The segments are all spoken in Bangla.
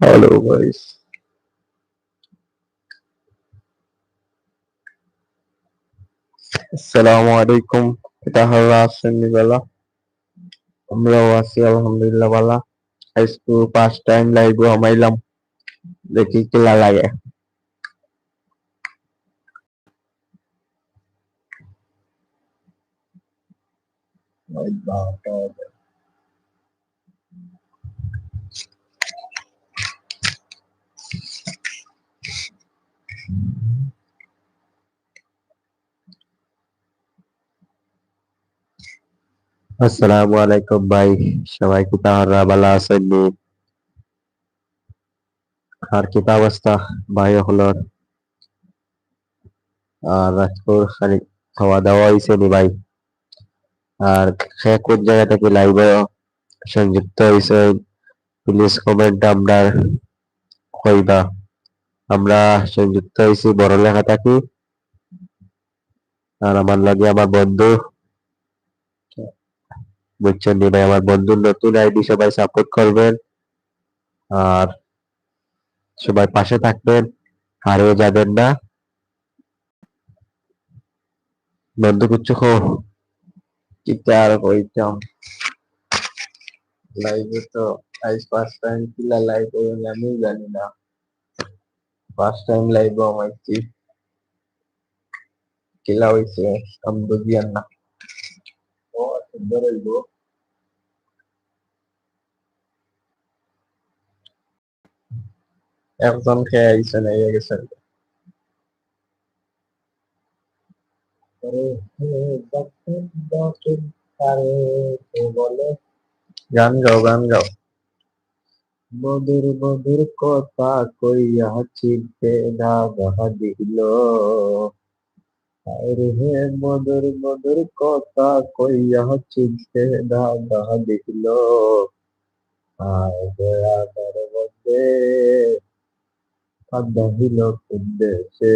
হ্যালো গাইস আসসালামু আলাইকুম এটা হলো সন্ধ্যাবেলা আমরাও আছি আলহামদুলিল্লাহ ভালো আজকে ফার্স্ট টাইম লাইভ আমাইলাম দেখি কিলা লাগে ওই বাবা আসসালামু আলাইকুম ভাই। সবাই কি তাহারা ভালো আছেন নি? আর কি অবস্থা? ভাই হলোর আর আজকের খালি খাওয়া দাওয়া হয়েছে নি ভাই। আর সে কোন জায়গা থেকে লাইভে সংযুক্ত হয়েছে প্লিজ কমেন্ট আমরা কইবা। আমরা সংযুক্ত হয়েছি বড়লেখা থাকি আর আমার লাগে আমার বন্ধু বুঝছেন ভাই? আমার বন্ধুর নতুন আইডি সবাই সাপোর্ট করবেন। আর সবাই পাশে থাকবেন, হারিয়ে যাবেন না। বন্ধু কুচ্ছু খো। কিতা আর কইতাম? লাইভে তো আজ ফার্স্ট টাইম কিলা লাইভ হইল আমি জানি না। ফার্স্ট টাইম লাইভ আমাইছি কিলা হইছে? আমি বুঝিয়ান না। ও সুন্দর হইব একজন খেয়ে আইসে না ইয়ে গেছে গান গাও গান গাও মধুর মধুর কথা কইয়া চিনতে না বাহা দিল আরে হে মধুর মধুর কথা কইয়া চিনতে বাহা দিল দয়াদার মধ্যে কান্দাহিল কুন্দেশে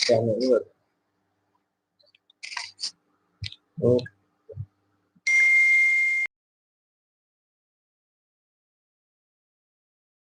কেন এবার Okay.